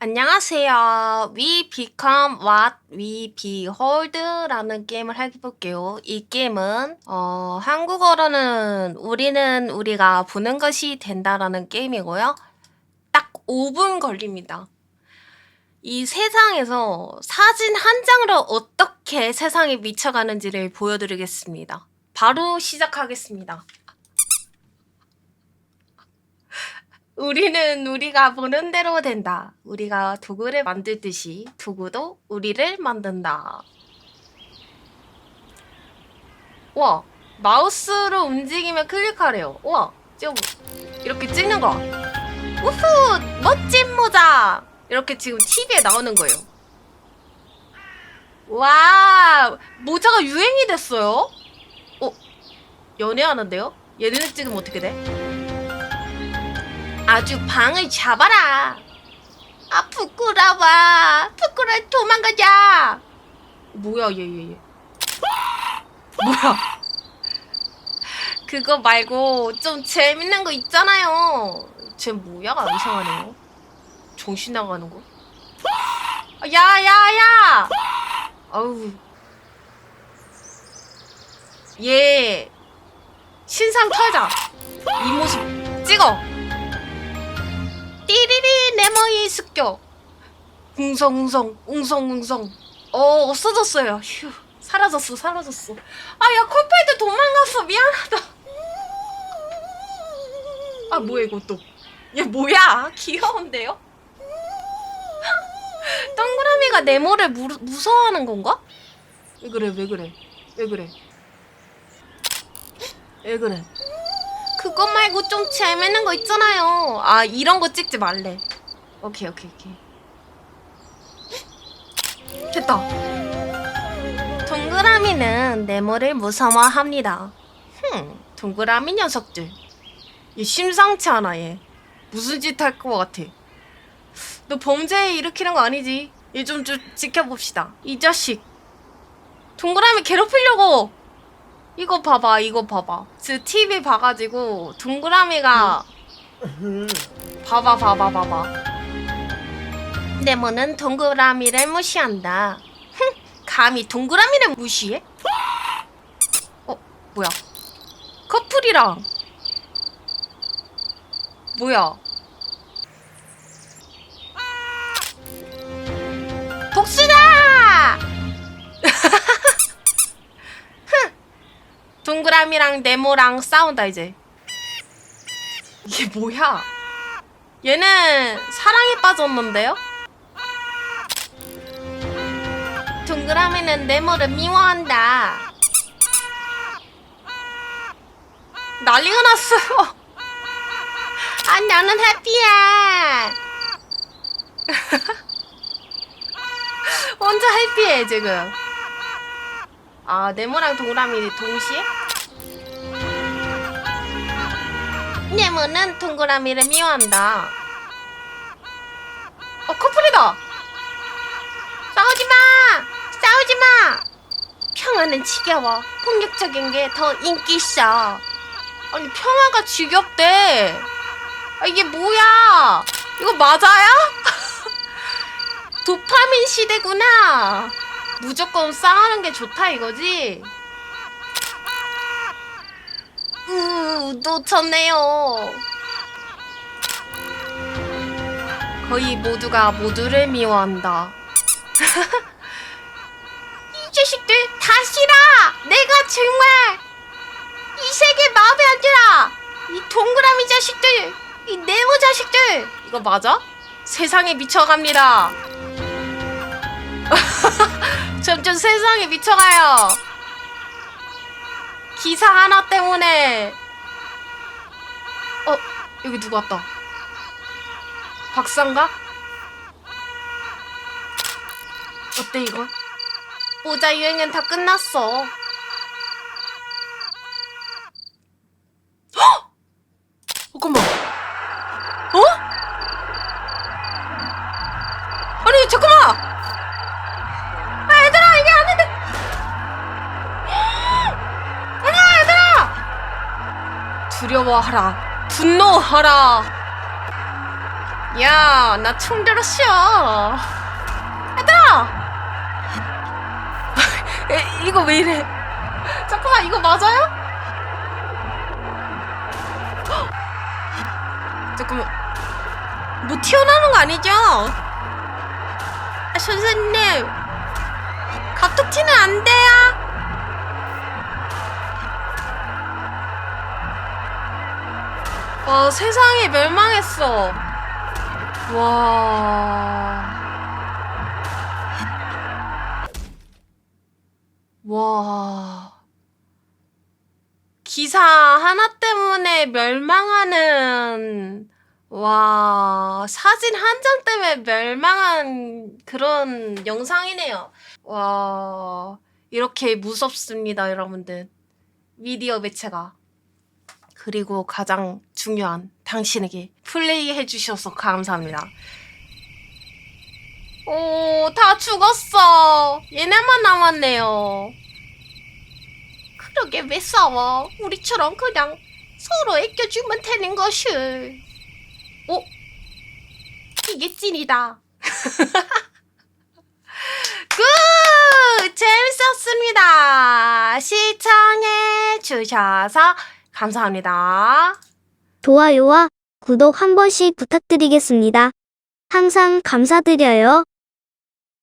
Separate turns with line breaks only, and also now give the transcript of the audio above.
안녕하세요. We Become What We Behold라는 게임을 해볼게요. 이 게임은 어, 한국어로는 우리는 우리가 보는 것이 된다라는 게임이고요. 딱 5분 걸립니다. 이 세상에서 사진 한 장으로 어떻게 세상에 미쳐가는지를 보여드리겠습니다. 바로 시작하겠습니다. 우리는 우리가 보는 대로 된다. 우리가 도구를 만들듯이 도구도 우리를 만든다. 와, 마우스로 움직이면 클릭하래요. 와, 지금 이렇게 찍는 거. 우후, 멋진 모자. 이렇게 지금 TV에 나오는 거예요. 와, 모자가 유행이 됐어요. 어, 연애하는데요? 얘네 찍으면 어떻게 돼? 아주 방을 잡아라. 아 부끄러워. 부끄러 워 도망가자. 뭐야 얘 얘 얘. 뭐야? 그거 말고 좀 재밌는 거 있잖아요. 쟤 뭐야 이상하네요. 정신 나가는 거. 야야야. 아우. 얘 신상 털자. 이 모습 찍어. 머리 습격. 웅성웅성 웅성웅성. 어 없어졌어요. 휴 사라졌어 사라졌어. 아 야 콜패드 도망갔어. 미안하다. 아 뭐야 이거 또 얘 뭐야? 귀여운데요? 동그라미가 네모를 무, 무서워하는 건가? 왜 그래 왜 그래? 왜 그래? 왜 그래? 그거 말고 좀 재밌는 거 있잖아요. 아 이런 거 찍지 말래. 오케이 오케이 오케이. 됐다. 동그라미는 네모를 무서워합니다. 흠, 동그라미 녀석들. 얘 심상치 않아 얘. 무슨 짓 할 것 같아. 너 범죄 일으키는 거 아니지? 얘 좀 좀 지켜봅시다. 이 자식. 동그라미 괴롭히려고. 이거 봐봐, 이거 봐봐. 지금 TV 봐가지고 동그라미가 봐봐, 봐봐, 봐봐. 네모는 동그라미를 무시한다. 흥, 감히 동그라미를 무시해? 어, 뭐야? 커플이랑 뭐야? 복수다! 동그라미랑 네모랑 싸운다 이제 이게 뭐야 얘는 사랑에 빠졌는데요? 동그라미는 네모를 미워한다 난리가 났어요 아 나는 해피해 혼자 해피해 지금 아 네모랑 동그라미 동시에? 네모는 동그라미를 미워한다. 어 커플이다. 싸우지 마, 싸우지 마. 평화는 지겨워. 폭력적인 게 더 인기 있어. 아니 평화가 지겹대. 아 이게 뭐야? 이거 맞아요? 도파민 시대구나. 무조건 싸우는 게 좋다 이거지? 으, 놓쳤네요. 거의 모두가 모두를 미워한다. 이 자식들 다 싫어! 내가 정말 이 세계 마음에 안 들어! 이 동그라미 자식들! 이 네모 자식들! 이거 맞아? 세상에 미쳐갑니다. 점점 세상에 미쳐가요. 기사 하나 때문에. 어, 여기 누구 왔다. 박사인가? 어때, 이거? 모자 유행은 다 끝났어. 헉! 잠깐만. 어? 아니, 잠깐만! 아, 얘들아, 이게 아닌데! 아니야, 얘들아! 두려워하라. 분노하라. 야, 나총 들었어. 에, 이거 왜 이래? 잠깐만, 이거 맞아요? 헉! 잠깐만. 뭐 튀어나오는 거 아니죠? 아, 선생님. 갑툭튀는 안 돼요. 와, 세상이 멸망했어. 와. 와. 기사 하나 때문에 멸망하는, 와, 사진 한 장 때문에 멸망한 그런 영상이네요. 와, 이렇게 무섭습니다, 여러분들. 미디어 매체가. 그리고 가장 중요한 당신에게 플레이 해 주셔서 감사합니다. 오, 다 죽었어. 얘네만 남았네요. 그러게 왜 싸워? 우리처럼 그냥 서로 아껴주면 되는 것을. 오, 이게 찐이다. 굿! 재밌었습니다. 시청해 주셔서 감사합니다.
좋아요와 구독 한 번씩 부탁드리겠습니다. 항상 감사드려요.